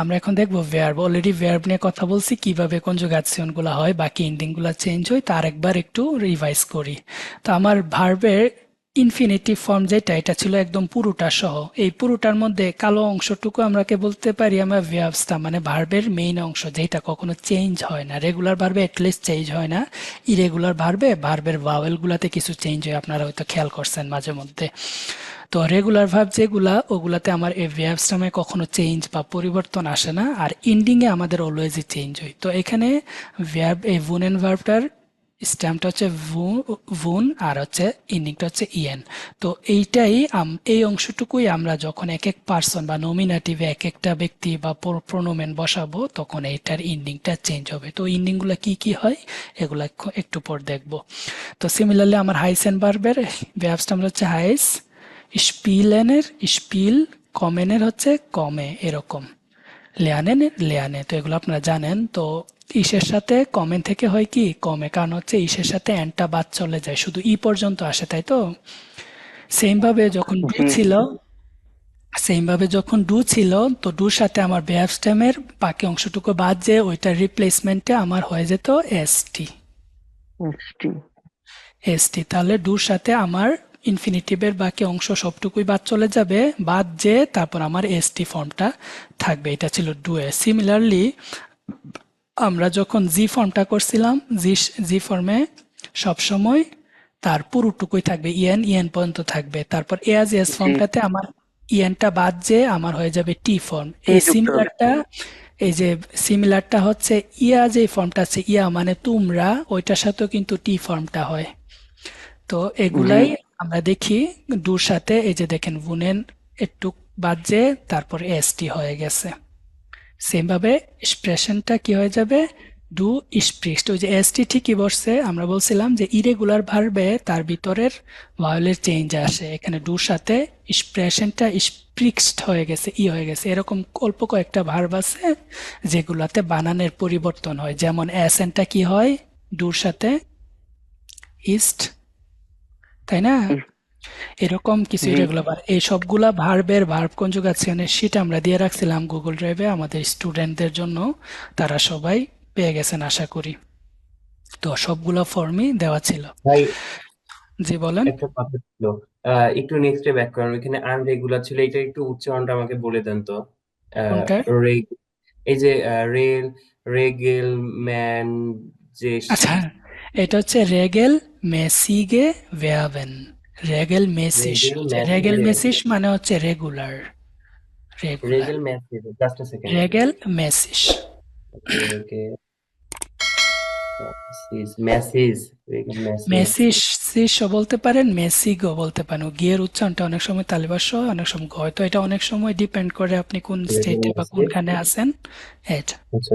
আমরা এখন দেখব ভার্ব অলরেডি ভার্ব নিয়ে কথা বলছি, কীভাবে কনজুগেশনগুলো হয়, বাকি এন্ডিংগুলো চেঞ্জ হয়, তার একবার একটু রিভাইজ করি। তো আমার ভার্বের ইনফিনিটিভ ফর্ম যেটা, এটা ছিল একদম পুরোটা সহ। এই পুরোটার মধ্যে কালো অংশটুকু আমরাকে বলতে পারি, আমরা ভার্বসটা মানে ভার্বের মেইন অংশ, যেটা কখনো চেঞ্জ হয় না। রেগুলার ভার্বে অ্যাটলিস্ট চেঞ্জ হয় না। ইরেগুলার ভার্বে ভার্বের ভাওয়েল গুলাতে কিছু চেঞ্জ হয়, আপনারা হয়তো খেয়াল করছেন মাঝে মধ্যে। তো রেগুলার ভার্ব যেগুলা, ওগুলাতে আমার এই ভার্বস নামে কখনো চেঞ্জ বা পরিবর্তন আসে না, আর ইন্ডিংয়ে আমাদের অলওয়েজই চেঞ্জ হয়। তো এখানে ভার্ব এই ভুন এন্ড ভার্বটার স্ট্যাম্পটা হচ্ছে ভুন আর হচ্ছে ইন্ডিংটা হচ্ছে ইএন তো এইটাই এই অংশটুকুই আমরা যখন এক এক পার্সন বা নমিনাটিভে এক একটা ব্যক্তি বা প্রোনোমেন বসাবো, তখন এইটার ইন্ডিংটা চেঞ্জ হবে। তো ইন্ডিংগুলো কি কি হয়, এগুলা একটু- পর দেখব। তো সিমিলারলি আমার হাইসেন বার্বের ভার্বসটা আমরা হচ্ছে হাইস স্পিলেনের স্পিল কমেনের হচ্ছে কমে এরকম। লেয়ানেন লেয়ানে তো এগুলো আপনারা জানেন তো ইসের সাথে কমেন থেকে হয় কি কমে কারণ হচ্ছে ইসের সাথে অ্যানটা বাদ চলে যায় শুধু ই পর্যন্ত আসে তাই তো? সেম ভাবে যখন ডু ছিল সেম ভাবে যখন ডু ছিল তো ডুর সাথে আমার বেহাভ স্টেমের বাকি অংশটুকু বাদ যে ওইটার রিপ্লেসমেন্টে আমার হয়ে যেত এস টি এসটি এসটি তাহলে ডুর সাথে আমার ইনফিনিটিভের বাকি অংশ সবটুকুই বাদ চলে যাবে বাদ যে তারপর আমার এসটি ফর্মটা থাকবে। এটা ছিল ডু এ সিমিলারলি আমরা যখন জি ফর্মটা করছিলাম জি জি ফর্মে সবসময় তার পুরোটুকুই থাকবে ইএন ইএন পর্যন্ত থাকবে। তারপর এয়াজ এস ফর্মটাতে আমার ইএনটা বাদ যে আমার হয়ে যাবে টি ফর্ম এই সিমিলারটা এই যে সিমিলারটা হচ্ছে ইয়া যে ফর্মটা আছে ইয়া মানে তোমরা ওইটার সাথেও কিন্তু টি ফর্মটা হয়। তো এগুলাই আমরা দেখি ডুর সাথে, এই যে দেখেন বুনেন, একটু যে তারপর এসটি হয়ে গেছে। সেম ভাবে এক্সপ্রেশনটা কি হয়ে যাবে? ডু স্প্রিক্সড ওই যে এসটি ঠিকই বসছে, আমরা বলছিলাম যে ইরেগুলার ভার্বে তার ভিতরের ভায়োলের চেঞ্জ আসে। এখানে ডুর সাথে এক্সপ্রেশনটা স্প্রিক্সড হয়ে গেছে, ই হয়ে গেছে। এরকম অল্প কয়েকটা ভার্ব আছে যেগুলাতে বানানের পরিবর্তন হয়। যেমন অ্যাসেনটা কি হয়? ডুর সাথে ইস্ট তাই না? এরকম কিছু জি। ইরেগুলার এই সবগুলা ভার্বের ভার্ব কনজুগেশনের শিট আমরা দিয়ে রাখছিলাম গুগল ড্রাইভে আমাদের স্টুডেন্টদের জন্য। তারা সবাই পেয়ে গেছেন আশা করি। তো সবগুলা ফর্মই দেওয়া ছিল। ভাই জি বলেন। একটা কথা ছিল। আহ, একটু নেক্সটে ব্যাক করেন। ওইখানে আনরেগুলার ছিল। এটা একটু উচ্চারণটা আমাকে বলে দেন তো। আহ, কোনটা? রেগ এই যে আহ, রেল রেগেল ম্যান যে আচ্ছা। এটা হচ্ছে রেগেল মেসিগে ভেয়াবেন রেগেল মেসিস। রেগেল মেসিস মানে হচ্ছে রেগুলার। রেগেল ম্যাসেজ জাস্ট আ সেকেন্ড রেগেল মেসিস। ওকে মেসিস বলতে পারেন মেসিগো বলতে পারেন। গিয়ের উচ্চারণটা অনেক সময় তালিবাস অনেক সময় হয় তো এটা অনেক সময় ডিপেন্ড করে আপনি কোন স্টেটে বা কোনখানে আছেন। এটা। আচ্ছা।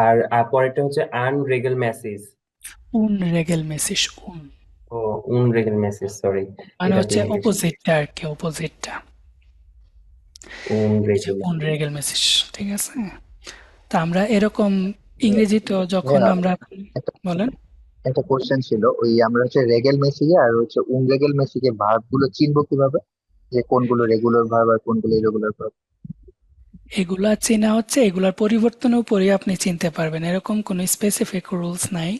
আর পরেরটা হচ্ছে আনরেগেল মেসেজ উন রেগেল মেসিস উন ও উন রেগেল মেসেজ সরি মানে হচ্ছে। অপোজিটটা আর কি অপোজিটটা উন রেগেল উন রেগেল মেসিস ঠিক আছে তা আমরা এরকম ইংরেজিতে যখন। আমরা বলেন। একটা কোশ্চেন ছিল ওই আমরা হচ্ছে রেগেল মেসিকে আর হচ্ছে উনরেগেল মেসিকে ভার্বগুলো চিনবো কীভাবে? যে কোনগুলো রেগুলার ভার্ব আর কোনগুলো ইরেগুলার ভার্ব এগুলা চেনা হচ্ছে এগুলার পরিবর্তনের উপরে আপনি চিনতে পারবেন। এরকম কোনো স্পেসিফিক রুলস নাই।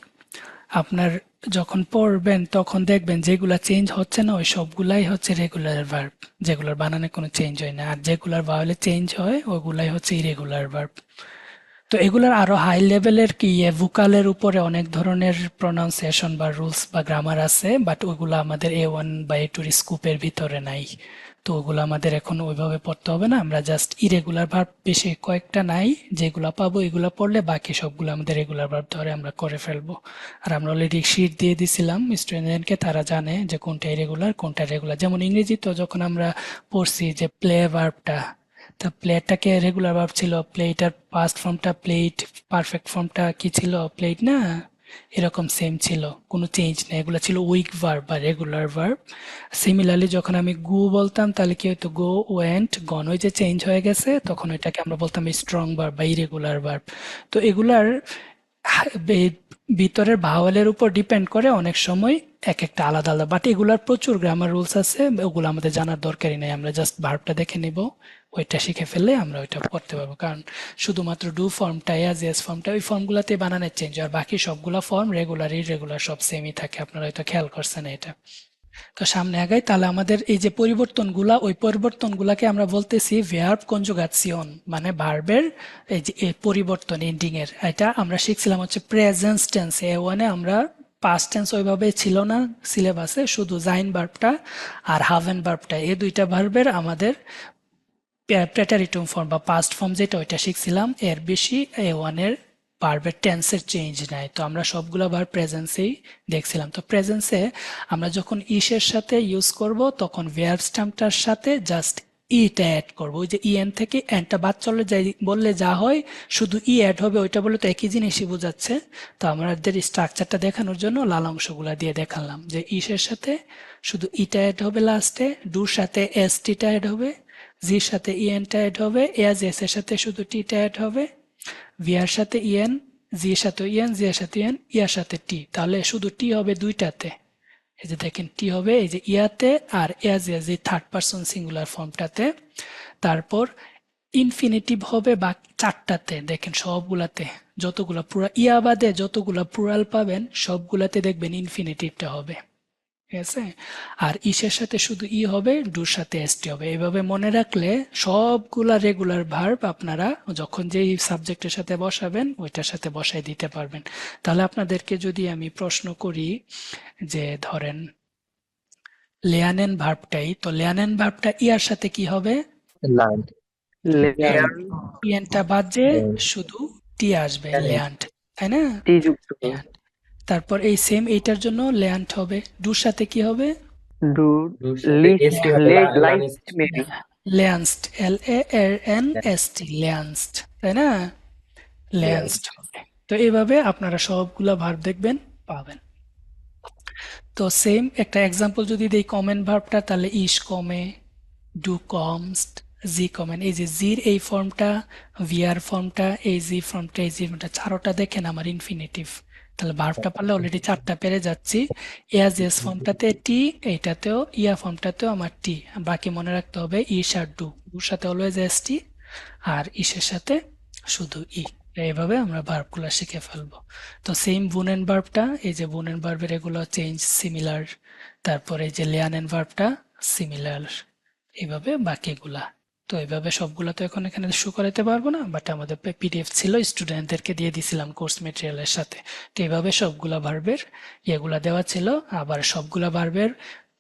আপনার যখন পড়বেন, তখন দেখবেন যেগুলা চেঞ্জ হচ্ছে না, ওই সবগুলাই হচ্ছে রেগুলার ভার্ব যেগুলোর বানানে কোনো চেঞ্জ হয় না। আর যেগুলার ভাওয়ালে চেঞ্জ হয়, ওগুলাই হচ্ছে ইরেগুলার ভার্ব তো এগুলার আরও হাই লেভেলের কি ভোকালের উপরে অনেক ধরনের প্রনাউন্সিয়েশন বা রুলস বা গ্রামার আছে বাট ওগুলো আমাদের এ ওয়ান বা এ টুর স্কুপের ভিতরে নাই। তো ওগুলো আমাদের এখন ওইভাবে পড়তে হবে না। আমরা জাস্ট ইরেগুলার ভার্ব বেশি কয়েকটা নাই, যেগুলো পাবো এগুলো পড়লে বাকি সবগুলো আমাদের রেগুলার ভার্ব ধরে আমরা করে ফেলব। আর আমরা অলরেডি শিট দিয়ে দিছিলাম স্টুডেন্টকে তারা জানে যে কোনটা ইরেগুলার কোনটা রেগুলার যেমন ইংরেজিতে যখন আমরা পড়ছি যে প্লে ভার্বটা তা প্লেটটাকে রেগুলার ভার্ব ছিল? প্লেটার পাস্ট ফর্মটা প্লেট পারফেক্ট ফর্মটা কি ছিল? প্লেট না? এরকম সেম ছিল, কোনো চেঞ্জ নেই। এগুলো ছিল উইক ভার্ব বা রেগুলার ভার্ব সিমিলারলি যখন আমি গো বলতাম, তাহলে কি হতো গো ওয়েন্ট গন ওই যে চেঞ্জ হয়ে গেছে, তখন ওইটাকে আমরা বলতাম স্ট্রং ভার্ব বা ইরেগুলার ভার্ব তো এগুলার ভিতরের ভাওয়ালের উপর ডিপেন্ড করে অনেক সময় এক একটা আলাদা আলাদা। বাট এগুলার প্রচুর গ্রামার রুলস আছে, ওগুলো আমাদের জানার দরকারই নেই। আমরা জাস্ট ভার্বটা দেখে নিব। ওইটা শিখে ফেললে আমরা ওইটা করতে পারব। কারণ শুধুমাত্র ডু ফর্মটা অ্যাজ এস ফর্মটা ওই ফর্মগুলোতে বানানোর চেঞ্জ আর বাকি সবগুলা ফর্ম রেগুলার ইরেগুলার সব সেমই থাকে। আপনারা হয়তো খেয়াল করছেন এটা। তো সামনে আগাই, তাহলে আমাদের এই যে পরিবর্তনগুলা, ওই পরিবর্তনগুলাকে আমরা বলতেছি ভার্ব কনজুগাসিয়ন মানে ভার্বের এই যে পরিবর্তন এন্ডিং এর। এটা আমরা শিখছিলাম হচ্ছে প্রেজেন্স টেন্স এ ওয়ানে আমরা পাস্ট টেন্স ওইভাবে ছিল না সিলেবাসে শুধু জাইন ভার্বটা আর হাভেন ভার্বটা এই দুইটা ভার্বের আমাদের প্রেটারিটুম ফর্ম বা পাস্ট ফর্ম যেটা ওইটা শিখছিলাম, এর বেশি এ ওয়ানের ভার্বের টেন্সের চেঞ্জ নাই। তো আমরা সবগুলো ভার্ব প্রেজেন্সেই দেখছিলাম। তো প্রেজেন্সে আমরা যখন ইসের সাথে ইউজ করব, তখন ভার্ব স্ট্যাম্পটার সাথে জাস্ট ইটা অ্যাড করব। ওই যে ইএন থেকে এনটা বাদ চলে যাই, বললে যা হয়, শুধু ই অ্যাড হবে, ওইটা বলে তো একই জিনিসই বোঝাচ্ছে। তো আমাদের স্ট্রাকচারটা দেখানোর জন্য লাল অংশগুলা দিয়ে দেখালাম যে ইসের সাথে শুধু ইটা অ্যাড হবে লাস্টে ডুর সাথে এস টিটা অ্যাড হবে জির সাথে ইএনটা অ্যাড হবে এস এস এর সাথে শুধু টি অ্যাড হবে। ভিয়ার সাথে ইএন জি এর সাথে ইএন জি এর সাথে ইএন ইয়ার সাথে টি তাহলে শুধু টি হবে দুইটাতে। এই যে দেখেন টি হবে এই যে ইয়াতে আর এজ এজ এই থার্ড পার্সন সিঙ্গুলার ফর্মটাতে তারপর ইনফিনিটিভ হবে বা চারটাতে, দেখেন সবগুলাতে। যতগুলা পুরা ইয়া বাদে যতগুলা প্লুরাল পাবেন, সবগুলাতে দেখবেন ইনফিনিটিভটা হবে। ঠিক আছে আর ইসের সাথে শুধু ই হবে ডুর সাথে এসটি হবে। এভাবে মনে রাখলে সবগুলা রেগুলার ভার্ব আপনারা যখন যেই সাবজেক্টের সাথে বসাবেন ওইটার সাথে বসাই দিতে পারবেন। তাহলে আপনাদেরকে যদি আমি প্রশ্ন করি যে ধরেন লেয়ানেন ভার্বটাই তো লেয়ানেন ভার্বটা ইয়ার সাথে কি হবে? বাদ যে শুধু টি আসবে. লেয়ান্ট তাই না? টি যুক্ত লেয়ান্ট তারপর এই সেম এইটার জন্য লেয়ান্ট হবে। ডুর সাথে কি হবে? ডু লেয়ান্সড L E R N S T লেয়ান্সড তাই না? লেয়ান্সড হবে তো এইভাবে আপনারা সবগুলা ভার্ব দেখবেন পাবেন। তো সেম একটা এক্সাম্পল যদি দেই কমেন্ট ভার্বটা তাহলে ইস কমে ডু কমস্ট জি কমেন এই যে জির এই ফর্মটা ভিআর ফর্মটা এই জি ফর্মটা এই জি ফর্মটা চারোটা দেখেন আমার ইনফিনিটিভ তাহলে ভার্বটা পারলে অলরেডি চারটা পেরে যাচ্ছি। এস এস ফর্মটাতে টি, এইটাতেও ইয়া ফর্মটাতেও আমার টি। বাকি মনে রাখতে হবে ইস আর ডু। ডুর সাথে অলওয়েজ এস টি, আর ইসের সাথে শুধু ই। এইভাবে আমরা ভার্বগুলো শিখে ফেলব। তো সেম বুনেন ভার্বটা এই যে বুন বুনেন ভার্বের এগুলো চেঞ্জ সিমিলার তারপরে যে লেয়ানেন ভার্বটা সিমিলার এইভাবে বাকিগুলা। তো এইভাবে সবগুলা তো এখন এখানে শো করাতে পারব না বাট আমাদের পিডিএফ ছিল স্টুডেন্টদেরকে দিয়ে দিছিলাম কোর্স মেটেরিয়ালের সাথে। তো এইভাবে সবগুলা ভার্বের ইয়েগুলা দেওয়া ছিল, আবার সবগুলা ভার্বের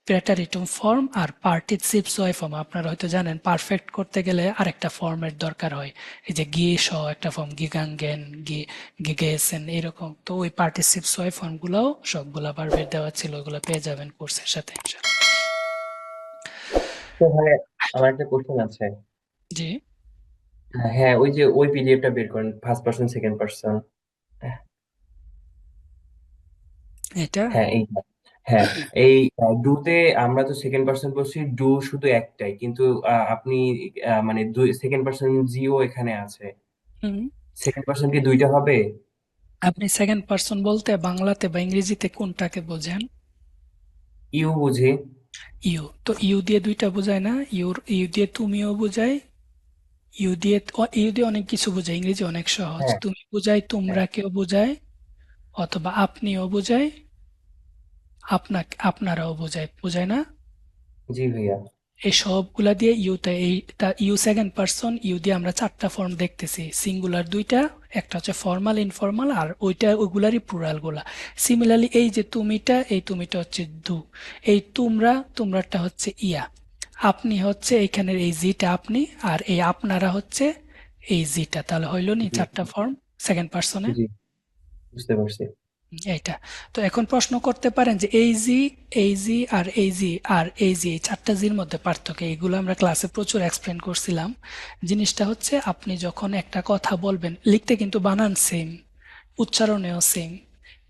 প্রেটারিটুম ফর্ম আর পার্টিসিপস ওয়াই ফর্ম আপনারা হয়তো জানেন পারফেক্ট করতে গেলে আরেকটা ফর্মের দরকার হয়। এই যে গি স একটা ফর্ম গিগাঙ্গেন, গি, গিগেসেন, এরকম। তো ওই পার্টিসিপস ওয়াই ফর্মগুলোও সবগুলা ভার্বের দেওয়া ছিল ওগুলো পেয়ে যাবেন কোর্সের সাথে। তো ভাই আমার একটা কোশ্চেন আছে। জি। হ্যাঁ ওই যে ওই পিডিএফটা বের করেন ফার্স্ট পার্সন সেকেন্ড পার্সন এটা? হ্যাঁ এইটা হ্যাঁ এই ডুতে আমরা তো সেকেন্ড পার্সন বলছি ডু শুধু একটাই কিন্তু আহ, আপনি আহ, মানে দুই সেকেন্ড পার্সন জিও এখানে আছে। হুম। সেকেন্ড পার্সন কি দুইটা হবে? আপনি সেকেন্ড পার্সন বলতে বাংলাতে বা ইংরেজিতে কোনটাকে বোঝেন? ইউ বুঝি। ইউ। তো ইউ দিয়ে দুইটা বোঝায় না ইউর ইউ দিয়ে তুমিও বোঝায় ইউ দিয়ে ইউ দিয়ে অনেক কিছু বোঝায় ইংরেজি অনেক সহজ। তুমি তুমি বোঝায় তোমরাকেও বোঝায় অথবা আপনিও বোঝায় আপনাকে আপনারাও বোঝায়। বোঝায় না? জি ভাইয়া। এই সবগুলা দিয়ে ইউতে এই ইউ সেকেন্ড পার্সন ইউ দিয়ে আমরা চারটা ফর্ম দেখতেছি। সিঙ্গুলার দুইটা একটা হচ্ছে ফর্মাল ইনফর্মাল আর ওইটা ওইগুলারই প্লুরালগুলা সিমিলারলি এই যে তুমিটা এই তুমিটা হচ্ছে দু। এই তোমরা তোমরাটা হচ্ছে ইয়া। আপনি হচ্ছে এইখানের এই জিটা আপনি আর এই আপনারা হচ্ছে এই জিটা। তাহলে হইল নি চারটা ফর্ম সেকেন্ড পার্সনে বুঝতে পারছি। এইটা। তো এখন প্রশ্ন করতে পারেন যে এই জি এই জি আর এই জি আর এই জি এই চারটা জির মধ্যে পার্থক্য। এইগুলো আমরা ক্লাসে প্রচুর এক্সপ্লেন করছিলাম। জিনিসটা হচ্ছে আপনি যখন একটা কথা বলবেন, লিখতে কিন্তু বানান সেম উচ্চারণেও সেম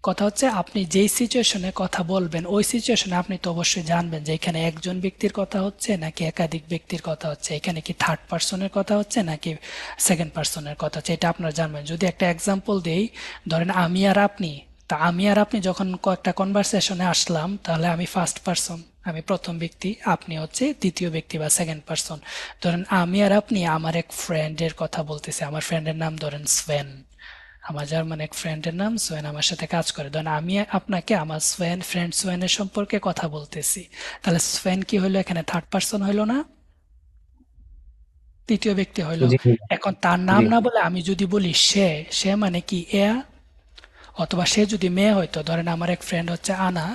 কথা হচ্ছে আপনি যেই সিচুয়েশনে কথা বলবেন, ওই সিচুয়েশনে আপনি তো অবশ্যই জানবেন যে এখানে একজন ব্যক্তির কথা হচ্ছে নাকি একাধিক ব্যক্তির কথা হচ্ছে। এখানে কি থার্ড পার্সনের কথা হচ্ছে নাকি সেকেন্ড পার্সনের কথা হচ্ছে? এটা আপনারা জানবেন। যদি একটা এক্সাম্পল দেই, ধরেন আমি আর আপনি তা আমি আর আপনি যখন একটা কনভারসেশনে আসলাম তাহলে আমি ফার্স্ট পারসন আমি প্রথম ব্যক্তি আপনি হচ্ছে দ্বিতীয় ব্যক্তি বা সেকেন্ড পারসন ধরেন আমি আর আপনি আমার এক ফ্রেন্ডের কথা বলতেছি আমার ফ্রেন্ডের নাম ধরেন সোয়েন আমার জার্মান এক ফ্রেন্ডের নাম সোয়েন আমার সাথে কাজ করে। ধরেন আমি আপনাকে আমার সোয়েন ফ্রেন্ড সোয়েনের সম্পর্কে কথা বলতেছি। তাহলে সোয়েন কি হলো এখানে থার্ড পারসন হইল না? তৃতীয় ব্যক্তি হইল। এখন তার নাম না বলে আমি যদি বলি সে সে মানে কি? এ অথবা সে যদি মেয়ে হয়তো ধরেন আমার এক ফ্রেন্ড হচ্ছে আনা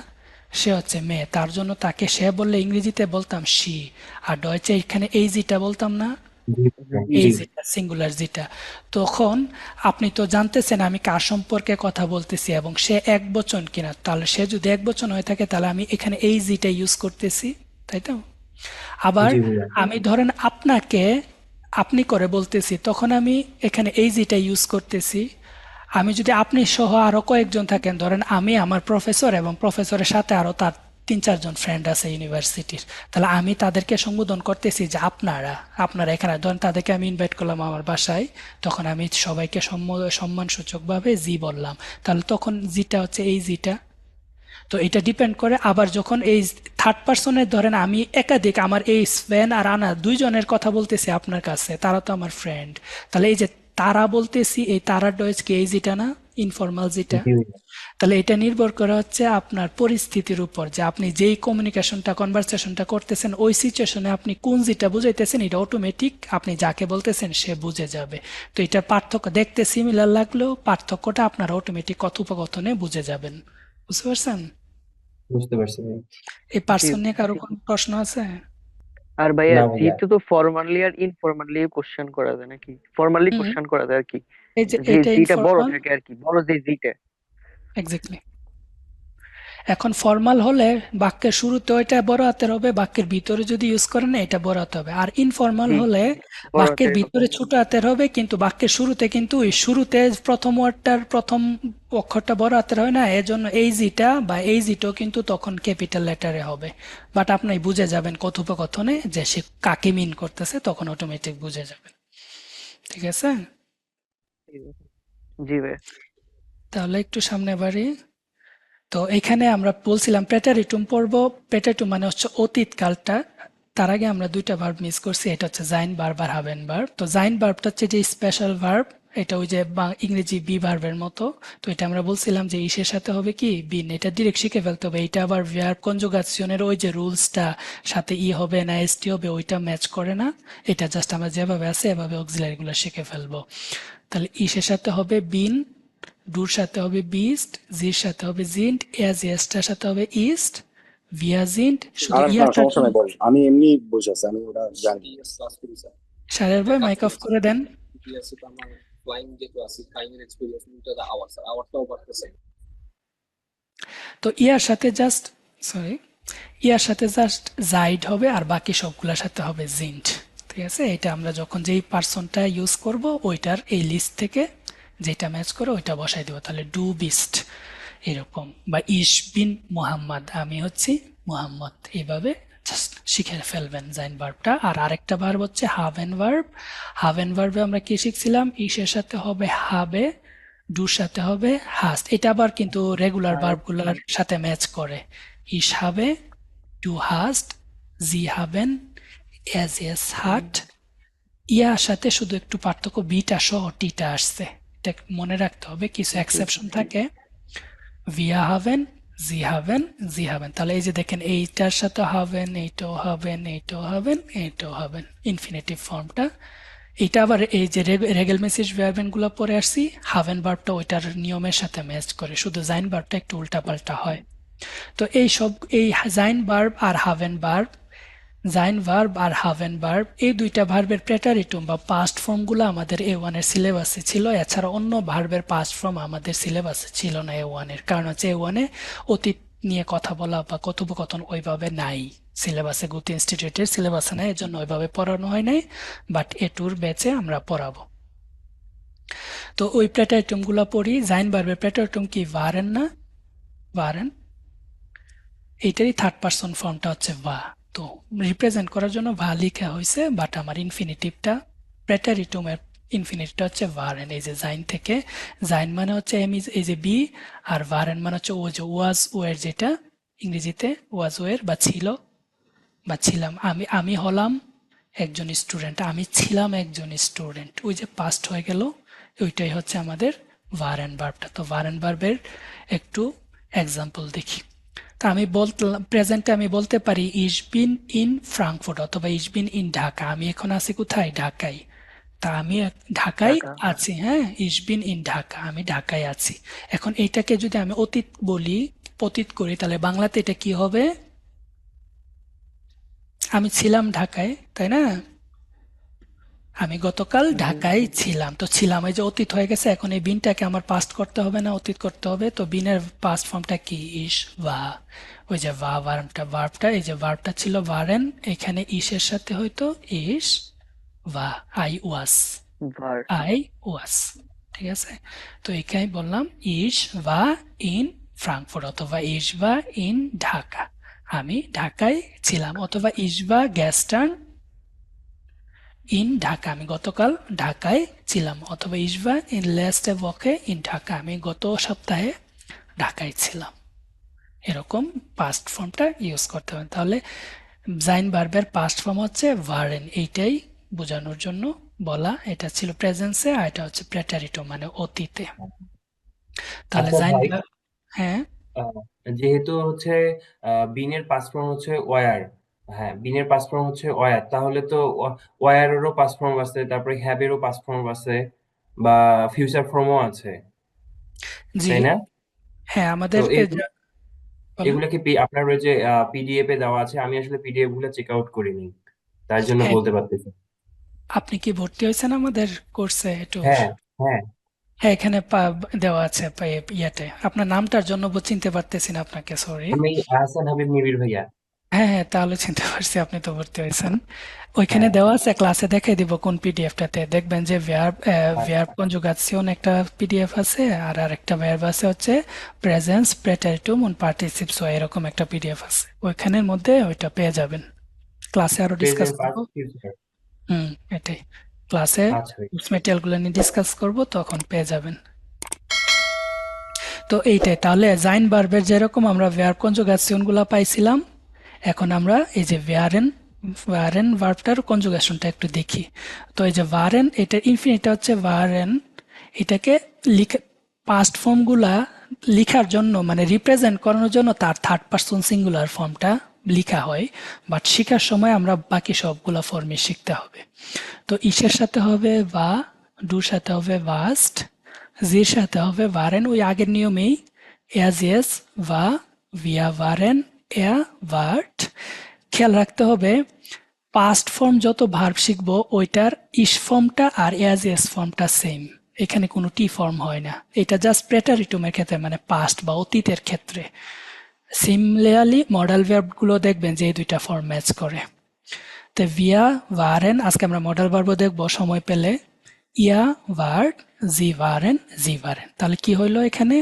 সে হচ্ছে মেয়ে তার জন্য তাকে সে বললে ইংরেজিতে বলতাম সি আর ডয়চে এখানে এই জিটা বলতাম না? এই জি যেটা সিঙ্গুলার যেটা তখন আপনি তো জানতেছেন আমি কার সম্পর্কে কথা বলতেছি এবং সে এক বচন কিনা তাহলে সে যদি এক বচন হয়ে থাকে তাহলে আমি এখানে এই জিটা ইউজ করতেছি তাই তো? আবার আমি ধরেন আপনাকে আপনি করে বলতেছি তখন আমি এখানে এই জিটা ইউজ করতেছি আমি যদি আপনি সহ আরও কয়েকজন থাকেন, ধরেন আমি আমার প্রফেসর এবং প্রফেসরের সাথে আরও তার তিন চারজন ফ্রেন্ড আছে ইউনিভার্সিটির তাহলে আমি তাদেরকে সম্বোধন করতেছি যে আপনারা আপনারা এখানে, ধরেন তাদেরকে আমি ইনভাইট করলাম আমার বাসায়, তখন আমি সবাইকে সম্মান সূচকভাবে জি বললাম। তাহলে তখন জিটা হচ্ছে এই জিটা তো এটা ডিপেন্ড করে আবার যখন এই থার্ড পার্সনের ধরেন আমি একাধিক আমার এই স্পেন আর আনা দুইজনের কথা বলতেছি আপনার কাছে, তারা তো আমার ফ্রেন্ড তাহলে এই যে তারা বলতেছি এই তারা ডয়েজ কি? এই যেটা না? ইনফর্মাল যেটা। তাহলে এটা নির্ভর করা হচ্ছে আপনার পরিস্থিতির উপর যে আপনি যেই কমিউনিকেশনটা কনভারসেশনটা করতেছেন ওই সিচুয়েশনে আপনি কোন যেটা বুঝাইতেছেন এটা অটোমেটিক আপনি যাকে বলতেছেন সে বুঝে যাবে। তো এটা পার্থক্য দেখতে সিমিলার লাগলেও পার্থক্যটা আপনার অটোমেটিক কথোপকথনে বুঝে যাবেন। বুঝতে পারছেন? বুঝতে পারছি এই পার্সন নিয়ে কারও কোনো প্রশ্ন আছে? আর ভাইয়া যেহেতু তো ফরমালি আর ইনফরমালি কোশ্চেন করা যায় নাকি? ফরমালি। কোশ্চেন করা যায় আর কি। এই যে যে এটা বড় থাকে আর কি বড় যে জিটা এক্স্যাক্টলি এখন ফর্মাল হলে বাক্যের শুরুতে ওইটা বড় হাতের হবে বাক্যের ভিতরে যদি ইউজ করেন না এটা বড় হাতে হবে। আর ইনফর্মাল হলে বাক্যের ভিতরে ছোট হাতের হবে কিন্তু বাক্যের শুরুতে কিন্তু শুরুতে প্রথম ওয়ার্ডটার প্রথম অক্ষরটা বড় হাতের হয় না এজন্য এই জিটা বা এই জিটাও কিন্তু তখন ক্যাপিটাল লেটারে হবে। বাট আপনি বুঝে যাবেন কথোপকথনে যে সে কাকে মিন করতেছে তখন অটোমেটিক বুঝে যাবেন। ঠিক আছে? জি ভাই তাহলে একটু সামনে বাড়ি। তো এখানে আমরা বলছিলাম প্রেটারিটুম পড়ব। প্রেটারিটুম মানে হচ্ছে অতীত কালটা। তার আগে আমরা দুইটা ভার্ব মিস করছি, এটা হচ্ছে জাইন ভার্ব আর হাভেন ভার্ব তো জাইন ভার্বটা হচ্ছে যে স্পেশাল ভার্ব এটা ওই যে ইংরেজি বি ভার্বের মতো। তো এটা আমরা বলছিলাম যে ইসের সাথে হবে কি? বিন এটা ডিরেক্ট শিখে ফেলতে হবে। এটা আবার ভার্ব কনজুগাশনের ওই যে রুলসটা সাথে ই হবে, না এসটি হবে, ওইটা ম্যাচ করে না। এটা জাস্ট আমরা যেভাবে আছে, এভাবে অক্সিলারি গুলো শিখে ফেলব। তাহলে ইসের সাথে হবে বিন ডুর সাথে হবে বিস্ট জির সাথে হবে জিন্ট এজ এসটার সাথে হবে ইস্ট ভিয়া জিন্ট শুধু ইয়াটা আমি এমনি আছি আমি ওটা জানি। সারের ভাই মাইক অফ করে দেন। তো ইয়ার সাথে জাস্ট সরি ইয়ার সাথে জাস্ট জাইড হবে আর বাকি সবগুলোর সাথে হবে জিন্ট ঠিক আছে? এটা আমরা যখন যেই পার্সনটা ইউজ করব ওইটার এই লিস্ট থেকে যেটা ম্যাচ করে ওইটা বসাই দেবো। তাহলে ডু বিস্ট এরকম। বা ইস বিন মোহাম্মদ আমি হচ্ছি মোহাম্মদ। এইভাবে জাস্ট শিখে ফেলবেন জাইন ভার্বটা আর আরেকটা ভার্ব হচ্ছে হাভেন ভার্ব হাভেন ভার্বে আমরা কি শিখছিলাম? ইসের সাথে হবে হাবে ডুর সাথে হবে হাস্ট এটা আবার কিন্তু রেগুলার ভার্বগুলোর সাথে ম্যাচ করে। ইস হবে ডু হাস্ট জি হাবেন এজ এস হাট ইয়ার সাথে শুধু একটু পার্থক্য বিটা সহ টিটা আসছে। মনে রাখতে হবে কিছু এক্সেপশন থাকে। ভিয়া হাবেন জি হাবেন জি হাবেন তাহলে এই যে দেখেন এইটার সাথে হবেন এইটাও হবেন এইটাও হবেন এইটাও হবেন ইনফিনিটিভ ফর্মটা এটা আবার এই যে রেগেল মেসেজ ভার্বেনগুলো পরে আসছি। হাভেন ভার্বটা ওইটার নিয়মের সাথে ম্যাচ করে। শুধু জাইন ভার্বটা একটু উল্টাপাল্টা হয়। তো এই সব এই জাইন ভার্ব আর হাভেন ভার্ব জাইন ভার্ব আর হাভেন ভার্ব, এই দুইটা ভার্বের প্রেটারিটুম বা পাস্ট ফর্মগুলো আমাদের এ ওয়ানের সিলেবাসে ছিল, এছাড়া অন্য ভার্বের পাস্ট ফর্ম আমাদের সিলেবাসে ছিল না এ ওয়ানের কারণ হচ্ছে এ ওয়ানে অতীত নিয়ে কথা বলা বা কথোপকথন ওইভাবে নাই। সিলেবাসে গুতি ইনস্টিটিউটের সিলেবাসে নাই, এজন্য ওইভাবে পড়ানো হয় নাই বাট এ টুর ব্যাচে আমরা পড়াবো। তো ওই প্রেটারিটুমগুলা পড়ি। জাইন ভার্বের প্রেটারিটুম কি ভারেন না? ভারেন? এইটারই থার্ড পার্সন ফর্মটা হচ্ছে ভা। তো রিপ্রেজেন্ট করার জন্য ভা লিখা হয়েছে বাট আমার ইনফিনিটিভটা প্রেটারিটুমের ইনফিনিটিটা হচ্ছে ভারেন এই যে জাইন থেকে। জাইন মানে হচ্ছে এম ইজ এই যে বি আর ভারেন মানে হচ্ছে ও, যে ওয়াজ ওয়ের যেটা, ইংরেজিতে ওয়াজ ওয়ের বা ছিল, বা ছিলাম। আমি আমি হলাম একজন স্টুডেন্ট আমি ছিলাম একজন স্টুডেন্ট ওই যে পাস্ট হয়ে গেল, ওইটাই হচ্ছে আমাদের ভারেন বার্বটা তো ভারেন বার্বের একটু এক্সাম্পল দেখি। তা আমি বলতাম প্রেজেন্টে আমি বলতে পারি ইস বিন ইন ফ্রাঙ্কফুর্ট অথবা ইস বিন ইন ঢাকা আমি এখন আছি কোথায়? ঢাকায়। তা আমি ঢাকায় আছি হ্যাঁ? ইস বিন ইন ঢাকা আমি ঢাকায় আছি। এখন এইটাকে যদি আমি অতীত বলি অতীত করি তাহলে বাংলাতে এটা কি হবে? আমি ছিলাম ঢাকায় তাই না? আমি গতকাল ঢাকায় ছিলাম। তো ছিলাম এই যে অতীত হয়ে গেছে এখন এই বিনটাকে আমার পাস্ট করতে হবে না অতীত করতে হবে। তো বিনের পাস্ট ফর্মটা কি? ইস বা ওই যে বা ভার্বটা ভার্বটা এই যে ভার্বটা ছিল ভারেন এখানে ইসের সাথে হয়তো ইস বা আই ওয়াস। আই ওয়াস ঠিক আছে? তো এখানে বললাম ইস বা ইন ফ্রাঙ্কফুর্ট অথবা ইস বা ইন ঢাকা। আমি ঢাকায় ছিলাম অথবা ইস বা গ্যাস্টার্ন ইন ঢাকা আমি গতকাল ঢাকায় ছিলাম অথবা ইসবা ইন লেস্ট ওয়াকে ইন ঢাকা আমি গত সপ্তাহে ঢাকায় ছিলাম। এরকম পাস্ট ফর্মটা ইউজ করতে হবে। তাহলে জাইন বার্বের পাস্ট ফর্ম হচ্ছে ভারেন এইটাই বোঝানোর জন্য বলা। এটা ছিল প্রেজেন্সে আর এটা হচ্ছে প্রেটারিটো মানে অতীতে। তাহলে আচ্ছা জাইন হ্যাঁ? যেহেতু হচ্ছে বিনের পাস্ট ফর্ম হচ্ছে ওয়ার হ্যাঁ বিনের পাস্ট ফর্ম হচ্ছে ওয়ার তাহলে তো ওয়ারেরও পাস্ট ফর্ম আছে তারপরে হ্যাবেরও পাস্ট ফর্ম আছে বা ফিউচার ফর্মও আছে তাই না? হ্যাঁ আমাদের এগুলো- কি আপনার ওই যে পিডিএফ এ দেওয়া আছে আমি আসলে পিডিএফগুলো চেক আউট করিনি তার জন্য হ্যাঁ। বলতে পারতেছি। আপনি কি ভর্তি হয়েছেন আমাদের কোর্সে একটু? হ্যাঁ হ্যাঁ। হ্যাঁ এখানে দেওয়া আছে ইয়েতে। আপনার নামটার জন্য চিনতে পারতেছি না আপনাকে সরি আমি আহসান হাবিব নিবিড় ভাইয়া। হ্যাঁ হ্যাঁ তাহলে চিনতে পারছি আপনি তো ভর্তি হয়েছেন। ওইখানে হ্যাঁ। দেওয়া আছে ক্লাসে দেখাই দিব কোন পিডিএফটাতে দেখবেন যে ভার্ব ভার্ব কনজুগাসিয়ন একটা পিডিএফ আছে আর আরেকটা ভার্ব আছে হচ্ছে প্রেজেন্স প্রেটারিটুম অন পার্টিসিপস এরকম একটা পিডিএফ আছে। ওইখানের মধ্যে ওইটা পেয়ে যাবেন। ক্লাসে আরও ডিসকাস প্রেজেন্ট করব। পাস্ট ফিউচার হুম এটাই। ক্লাসে আচ্ছা ভাই। মেটেরিয়ালগুলো নিয়ে ডিসকাস করব তখন পেয়ে যাবেন। তো এইটাই তাহলে জাইন বার্বের যেরকম আমরা ভার্ব কনজুগেশনগুলা পাইছিলাম এখন আমরা এই যে ভারেন ভারেন ভার্বটার কনজুগেশনটা একটু দেখি। তো এই যে ভারেন এটার ইনফিনিটা হচ্ছে ভারেন এটাকে লিখে পাস্ট ফর্মগুলা লিখার জন্য মানে রিপ্রেজেন্ট করানোর জন্য তার থার্ড পার্সন সিঙ্গুলার ফর্মটা লিখা হয় বাট শেখার সময় আমরা বাকি সবগুলা ফর্মে শিখতে হবে। তো ইসের সাথে হবে বা ডুর সাথে হবে ভাস্ট জির সাথে হবে ভারেন ওই আগের নিয়মেই এস এস বা ভিয়া ভারেন এ ভার্ট। খেয়াল রাখতে হবে পাস্ট ফর্ম যত ভার্ব শিখব, ওইটার ইস ফর্মটা আর এস এস ফর্মটা সেম এখানে কোনো টি ফর্ম হয় না। এটা জাস্ট প্রেটারিটুমের ক্ষেত্রে মানে পাস্ট বা অতীতের ক্ষেত্রে। সিমিলারলি মডেল ভার্বগুলো দেখবেন যে এই দুইটা ফর্ম ম্যাচ করে। তো ভিয়া ভারেন আজকে আমরা মডেল ভার্ব দেখব, সময় পেলে। ইয়া ভার্ড জি ভারেন জি ভারেন তাহলে কি হইল এখানে?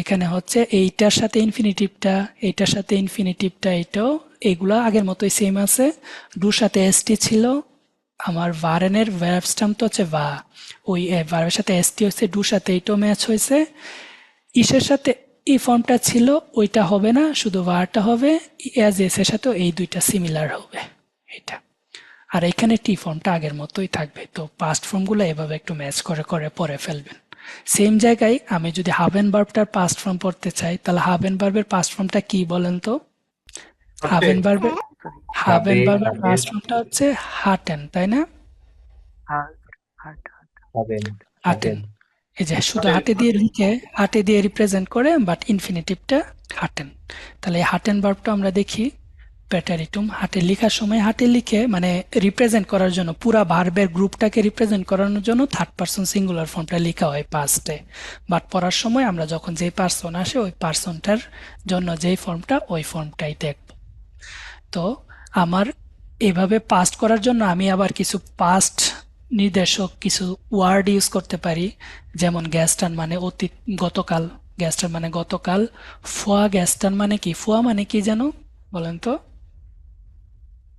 এখানে হচ্ছে এইটার সাথে ইনফিনিটিভটা এইটার সাথে ইনফিনিটিভটা এইটাও এগুলা আগের মতোই সেম আছে। ডুর সাথে এসটি ছিল। আমার ভারেনের ভার্ব স্টাম তো হচ্ছে বা ওই ভার্বের সাথে এসটি হচ্ছে ডুর সাথে এইটাও ম্যাচ হয়েছে ইসের সাথে এই ফর্মটা ছিল, ওইটা হবে না, শুধু ভারটা হবে। এস এসের সাথেও এই দুইটা সিমিলার হবে। এটা। আর এখানে টি ফর্মটা আগের মতোই থাকবে। তো পাস্ট ফর্মগুলো এভাবে একটু ম্যাচ করে করে পরে ফেলবেন। সেম জায়গায় আমি যদি হাবেন বার্বটার পাস্ট ফর্ম পড়তে চাই তাহলে হাবেন বার্বের পাস্ট ফর্মটা কি বলেন তো? হাবেন বার্বের হাবেন হবে, বার্বের পাস্ট ফর্মটা হচ্ছে হাটেন তাই না? হাটেন এই যে শুধু হাটে দিয়ে লিখে হাটে দিয়ে রিপ্রেজেন্ট করে বাট ইনফিনিটিভটা হাটেন তাহলে এই হাটেন ভার্বটা আমরা দেখি। প্যাটারিটুম হাটে লেখার সময় হাটে লিখে মানে রিপ্রেজেন্ট করার জন্য, পুরা ভার্বের গ্রুপটাকে রিপ্রেজেন্ট করানোর জন্য থার্ড পার্সন সিঙ্গুলার ফর্মটা লেখা হয় পাস্টে বাট পড়ার সময় আমরা যখন যেই পার্সন আসে, ওই পার্সনটার জন্য যেই ফর্মটা ওই ফর্মটাই দেখব। তো আমার এভাবে পাস্ট করার জন্য আমি আবার কিছু পাস্ট নির্দেশক কিছু ওয়ার্ড ইউজ করতে পারি। যেমন গ্যাস্টান মানে অতীত, গতকাল। গ্যাস্টান মানে গতকাল। ফুয়া গ্যাস্টান মানে কি? ফুয়া মানে কি জানো বলেন তো।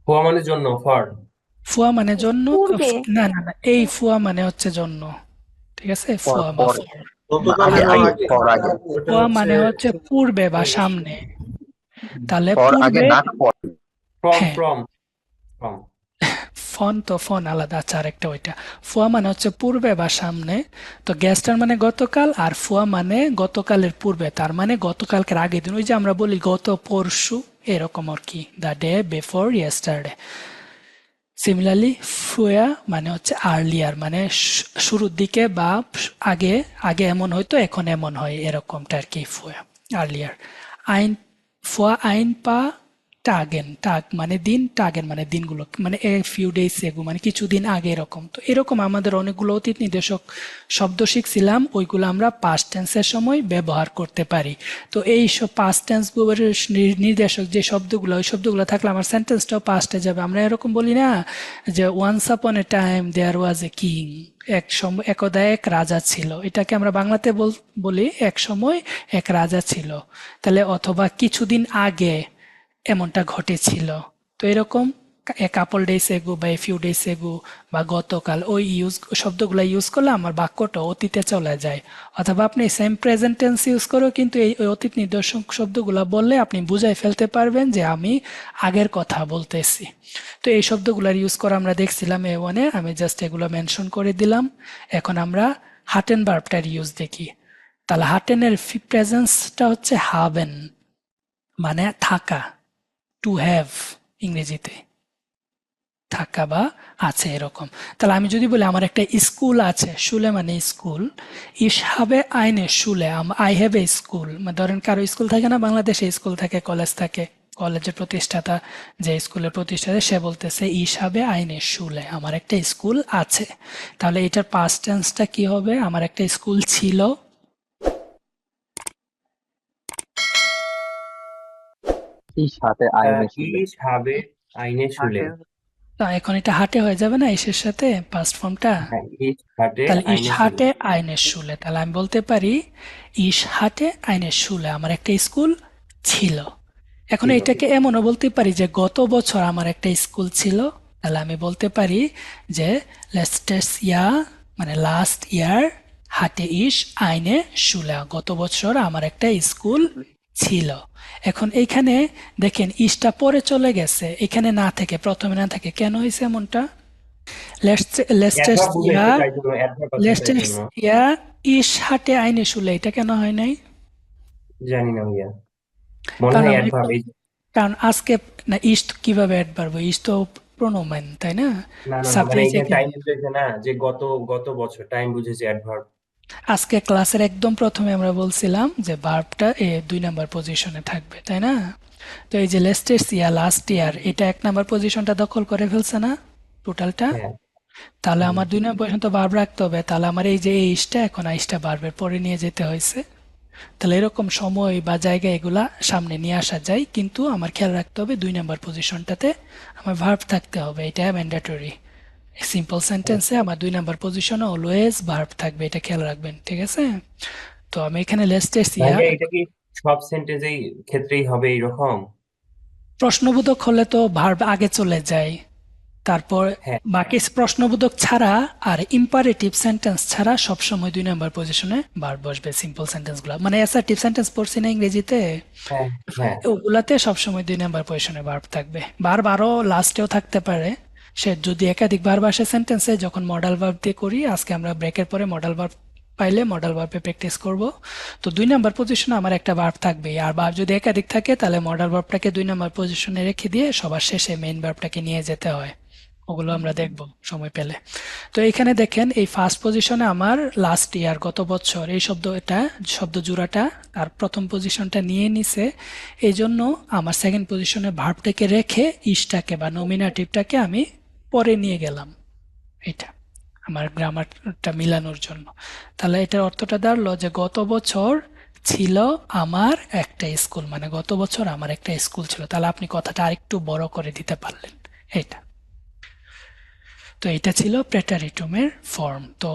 হওয়া মানে জন্য ফর ফুয়া মানে জন্য? না না না এই ফুয়া মানে হচ্ছে জন্য। ঠিক আছে? ফুয়া বা পর আগে। ফুয়া মানে হচ্ছে পূর্বে বা সামনে। তাহলে পূর্বে ফ্রম। ফ্রম ফ্রম ফোন, তো ফন আলাদা আচ্ছা আরেকটা ওইটা। ফুয়া মানে হচ্ছে পূর্বে বা সামনে। তো গ্যাসটার মানে গতকাল আর ফুয়া মানে গতকালের পূর্বে। তার মানে গতকালকের আগের দিন। ওই যে আমরা বলি গত পরশু, এরকম আর কি। The day before yesterday similarly ফুয়া মানে হচ্ছে আর্লিয়ার মানে শুরুর দিকে বা আগে আগে এমন হয়তো, এখন এমন হয়, এরকমটা আর কি, ফুয়া আর্লিয়ার আইন, ফুয়া আইন পা টাগেন, টাগ মানে দিন, টাগেন মানে দিনগুলো মানে এ ফিউ ডেজ এগো মানে কিছুদিন আগে এরকম। তো এরকম আমাদের অনেকগুলো অতীত নির্দেশক শব্দ শিখছিলাম, ওইগুলো আমরা পাস্ট টেন্সের সময় ব্যবহার করতে পারি। তো এই সব পাস্ট টেন্স নির্দেশক যে শব্দগুলো, ওই শব্দগুলো থাকলে আমার সেন্টেন্সটাও পাস্টে যাবে। আমরা এরকম বলি না যে once upon A time there was a king এক সময় একদা এক রাজা ছিল। এটাকে আমরা বাংলাতে বল- এক সময় এক রাজা ছিল। তাহলে অথবা কিছুদিন আগে এমনটা ঘটেছিল। তো এরকম এ কাপল ডেজ এগো বা এ ফিউ ডেজ এগো বা গতকাল ওই ইউজ শব্দগুলো ইউজ করলে আমার বাক্যটা অতীতে চলে যায়। অথবা আপনি সেম প্রেজেন্ট টেন্স ইউজ করেও কিন্তু এই অতীত নিদর্শক শব্দগুলো বললে আপনি বুঝাই ফেলতে পারবেন যে আমি আগের কথা বলতেছি। তো এই শব্দগুলোর ইউজ করা আমরা দেখছিলাম এ ওয়ানে আমি জাস্ট এগুলো মেনশন করে দিলাম। এখন আমরা হাটেন বার্বটার ইউজ দেখি। তাহলে হাটেনের প্রেজেন্সটা হচ্ছে হাবেন মানে থাকা। টু হ্যাভ ইংরেজিতে থাকা বা আছে এরকম। তাহলে আমি যদি বলি, আমার একটা স্কুল আছে শুলে মানে স্কুল ইস হাবে আইনে শুলে আই হ্যাভ এ স্কুল ধরেন কারও স্কুল থাকে না, বাংলাদেশে স্কুল থাকে, কলেজ থাকে, কলেজের প্রতিষ্ঠাতা যে স্কুলের প্রতিষ্ঠাতা, সে বলতেছে ইস ইসাবে আইনে শুলে আমার একটা স্কুল আছে। তাহলে এটার পাস্ট টেন্সটা কি হবে? আমার একটা স্কুল ছিল এই সাথে আইনে ইস হবে আইনে শুলে? তা এখন এটা হাটে হয়ে যাবে না ইসের সাথে পাস্ট ফর্মটা হ্যাঁ, ইস হাটে তাহলে ইস আইনে হাটে শুলে। শুলে। তাহলে আমি বলতে পারি ইস হাটে আইনের শুলে। আমার একটা স্কুল ছিল। এখন এটাকে এমনও বলতে পারি যে গত বছর আমার একটা স্কুল ছিল। তাহলে আমি বলতে পারি যে লেস্টেস ইয়া মানে লাস্ট ইয়ার হাটে ইস আইনে শুলা। গত বছর আমার একটা স্কুল ছিল। এখন এইখানে দেখেন ইসটা পরে চলে গেছে। এখানে না থেকে প্রথমে না থাকে কেন হয়েছে এমনটা? ইয়া জন্য। ইয়া ইস হাটে আইনে শুলে এটা কেন হয় নাই? জানি না ভাইয়া। মনে কারণ হয় আজকে না ইস্ট কীভাবে অ্যাড পারব ইস্ট তো প্রোনোমেন তাই না? না না, না মানে। টাইম বুঝেছে না যে গত গত বছর টাইম বুঝেছে অ্যাডভার্ব আজকে ক্লাসের একদম প্রথমে আমরা বলছিলাম যে ভার্বটা এ দুই নাম্বার পজিশনে থাকবে তাই না? তো এই যে লেস্টেস ইয়া লাস্ট ইয়ার এটা এক নাম্বার পজিশনটা দখল করে ফেলছে না? টোটালটা হ্যাঁ। তাহলে আমার দুই নম্বর পর্যন্ত ভার্ব রাখতে হবে তাহলে আমার এই যে এই ইসটা এখন আইসটা ভার্বের পরে নিয়ে যেতে হয়েছে। তাহলে এরকম সময় বা জায়গা এগুলা সামনে নিয়ে আসা যায় কিন্তু আমার খেয়াল রাখতে হবে দুই নাম্বার পজিশনটাতে আমার ভার্ব থাকতে হবে এটা ম্যান্ডেটরি সিম্পল সেন্টেন্সে আমার দুই নাম্বার পজিশনে অলওয়েজ ভার্ব থাকবে এটা খেয়াল রাখবেন ঠিক আছে? তো আমি এখানে লেস্টেস ইয়া ভাইয়া এটা কি সব সেন্টেন্সেই ক্ষেত্রেই হবে এইরকম? প্রশ্নবোধক হলে তো ভার্ব আগে চলে যায় তারপর হ্যাঁ। বাকি প্রশ্নবোধক ছাড়া আর ইম্পারেটিভ সেন্টেন্স ছাড়া সবসময় দুই নাম্বার পজিশনে ভার্ব বসবে সিম্পল সেন্টেন্সগুলা। মানে অ্যাসার্টিভ সেন্টেন্স পড়ছি না ইংরেজিতে হ্যাঁ হ্যাঁ। ওগুলাতে সবসময় দুই নাম্বার পজিশনে ভার্ব থাকবে। ভার্ব আরও লাস্টেও থাকতে পারে সে যদি একাধিক ভার্ব আসে সেন্টেন্সে যখন মডাল ভার্ব দিয়ে করি, আজকে আমরা ব্রেকের পরে মডাল ভার্ব পাইলে মডাল ভার্বে প্র্যাকটিস করব। তো দুই নাম্বার পজিশনে আমার একটা ভার্ব থাকবে। আর ভার্ব যদি একাধিক থাকে, তাহলে মডাল ভার্বটাকে দুই নাম্বার পজিশনে রেখে দিয়ে সবার শেষে মেইন ভার্বটাকে নিয়ে যেতে হয়। ওগুলো আমরা দেখব সময় পেলে। তো এখানে দেখেন, এই ফার্স্ট পজিশনে আমার লাস্ট ইয়ার গত বছর, এই শব্দ এটা শব্দ জোড়াটা, আর প্রথম পজিশনটা নিয়ে নিছে। এই জন্য আমার সেকেন্ড পজিশনে ভার্বটাকে রেখে ইসটাকে বা নমিনাটিভটাকে আমি পরে নিয়ে গেলাম এটা, আমার গ্রামারটা মিলানোর জন্য। তাহলে এটার অর্থটা দাঁড়লো যে গত বছর ছিল আমার একটা স্কুল মানে গত বছর আমার একটা স্কুল ছিল। তাহলে আপনি কথাটা আরেকটু বড় করে দিতে পারলেন। এটা। তো এটা ছিল প্রেটারিটুমের ফর্ম তো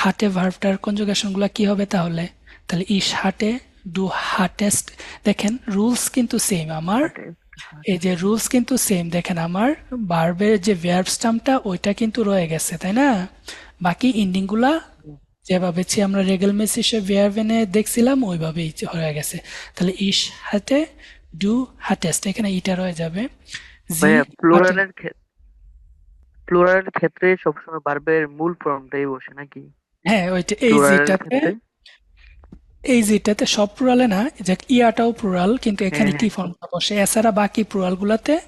হাটে ভার্বটার কনজুগেশনগুলো কি হবে তাহলে? তাহলে ইস হাটে ডু হাটেস্ট, দেখেন রুলস কিন্তু সেম আমার এই যে রুলস কিন্তু সেম দেখেন আমার বার্বের যে ভার্ব স্টাম্পটা ওইটা কিন্তু রয়ে গেছে তাই না? বাকি এন্ডিংগুলা যেভাবে ছি আমরা রেগেল মেসিসে ভার্ব এনে দেখছিলাম ওইভাবেই হয়ে গেছে। তাহলে ইস হাতে ডু হাটেস্ট এখানে ইটা রয়ে যাবে। প্লুরালের ক্ষেত্রে প্লুরালের ক্ষেত্রে সবসময় ভার্বের মূল ফর্মটাই বসে নাকি? হ্যাঁ ওইটা এই ক্ষেত্রে? এই জিটাতে সব প্লুরালে না যে ইয়াটাও প্লুরাল কিন্তু এখানে হ্যাঁ। টি ফর্মটা বসে এছাড়া বাকি প্লুরাল গুলাতে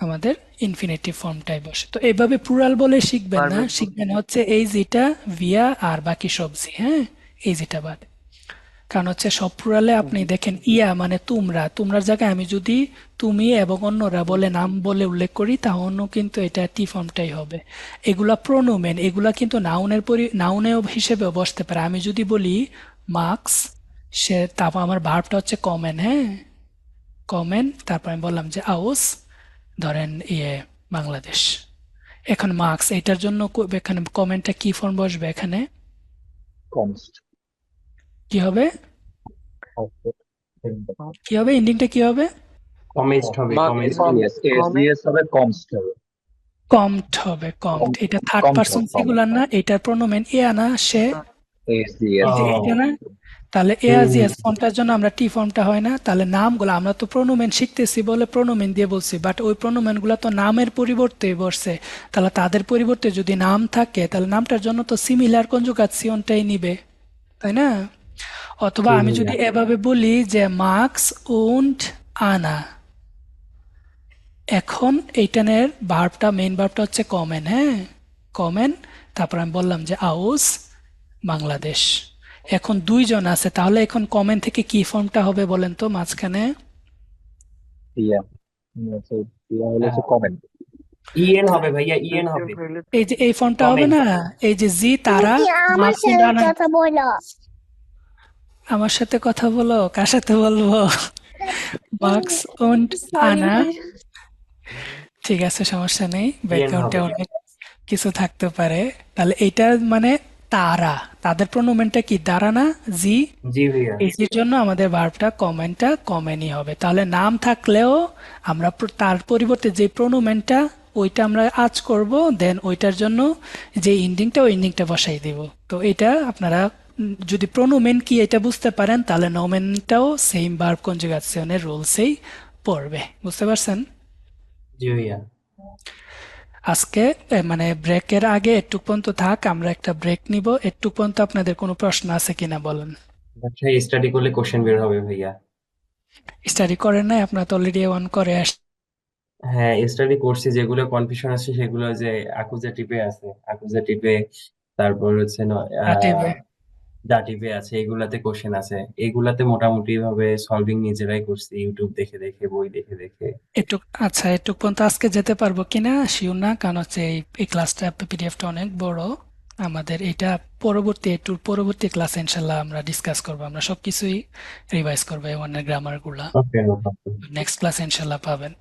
আমাদের ইনফিনিটিভ ফর্মটাই বসে। তো এইভাবে প্লুরাল বলে শিখবেন না। শিখবেন হচ্ছে এই জিটা ভিয়া আর বাকি সবজি হ্যাঁ? এই জিটা বাদ। কারণ হচ্ছে সব প্লুরালে আপনি দেখেন ইয়া মানে তোমরা। তোমরার জায়গায় আমি যদি তুমি এবং অন্যরা বলে নাম বলে উল্লেখ করি তাহলে কিন্তু এটা টি ফর্মটাই হবে। এগুলা প্রোনোমেন এগুলা কিন্তু নাউনের পরি নাউনেও হিসেবেও বসতে পারে। আমি যদি বলি মার্কস সে তারপর আমার ভার্বটা হচ্ছে কমেন হ্যাঁ? কমেন তারপর আমি বললাম যে আউস ধরেন ইয়ে বাংলাদেশ। এখন মার্কস এটার জন্য এখানে কমেন্টটা কি ফর্ম বসবে এখানে? কি হবে? কি হবে? এন্ডিংটা কি হবে? কমেস্ট হবে কমেস্ট হবে কমস্ট হবে। কমড এটা থার্ড পারসন সিঙ্গুলার না এটার প্রোনোমেন এ না সে এসডিএস এই যে ও। এটা না তাহলে ফর্মটার জন্য আমরা টি ফর্মটা হয় না? তাহলে নামগুলো আমরা তো প্রোনোমেন শিখতেছি বলে প্রোনোমেন দিয়ে বলছি বাট ওই প্রোনোমেন তো নামের পরিবর্তে বসছে তাহলে তাদের পরিবর্তে যদি নাম থাকে তাহলে নামটার জন্য তো সিমিলার কনজুগাসিয়নটাই নিবে তাই না? অথবা আমি যদি এভাবে বলি যে মার্কস উন্ড আনা। এখন এইটানের ভার্বটা মেইন ভার্বটা হচ্ছে কমেন হ্যাঁ? কমেন তারপর আমি বললাম যে আউস বাংলাদেশ। এখন দুইজন আছে তাহলে এখন কমেন্ট থেকে কি ফর্মটা হবে বলেন তো মাঝখানে? হলো হচ্ছে কমেন্ট ইএন হবে ভাইয়া ইএন হবে। এই যে এই ফর্মটা হবে না? এই যে জি তারা আমার সাথে কথা বলো। কার সাথে বলব? মার্কস উন্ড আনা। ঠিক আছে সমস্যা নেই। ব্যাকগ্রাউন্ডে অনেক কিছু থাকতে পারে। তাহলে এইটা মানে তারা। তাদের প্রোনোমেনটা কি? দ্বারা না? জি? এসির জন্য আমাদের ভার্বটা কমেন্টটা কমেনই হবে। তাহলে নাম থাকলেও আমরা তার পরিবর্তে যে প্রোনোমেনটা ওইটা আমরা আজ করব দেন ওইটার জন্য যে ইন্ডিংটা ওই ইন্ডিংটা বসাই দিব। তো এটা আপনারা যদি প্রোনোমেন কি এটা বুঝতে পারেন তাহলে নোমেনটাও সেম ভার্ব কনজুগেশনের রুলসেই পড়বে। বুঝতে পারছেন? জি ভাইয়া। আজকে মানে ব্রেকের আগে একটু পর্যন্ত থাক আমরা একটা ব্রেক নিব। একটু পর্যন্ত আপনাদের কোনো প্রশ্ন আছে কিনা বলেন। আচ্ছা স্টাডি করলে কোশ্চেন বের হবে ভাইয়া। স্টাডি করেন নাই আপনারা তো অলরেডি ওয়ান করে আস হ্যাঁ স্টাডি করছি যেগুলো কনফিউশন আছে সেগুলো যে আকুজা টিপে আছে। আকুজা টিপে তারপর হচ্ছে ডাটিভে আছে এগুলাতে কোশ্চেন আছে। এগুলাতে মোটামুটি ভাবে সলভিং নিজেরাই করছি ইউটিউব দেখে দেখে বই দেখে দেখে। একটু আচ্ছা একটু পর্যন্ত আজকে যেতে পারব কিনা? শিওর না কারণ হচ্ছে এই এই ক্লাসটা পিডিএফটা অনেক বড়। আমাদের এটা পরবর্তী একটু পরবর্তী ক্লাসে ইনশাল্লাহ আমরা ডিসকাস করব। আমরা সবকিছুই রিভাইজ করব এই ওয়ানের গ্রামারগুলা। নেক্সট ক্লাসে ইনশাল্লাহ পাবেন।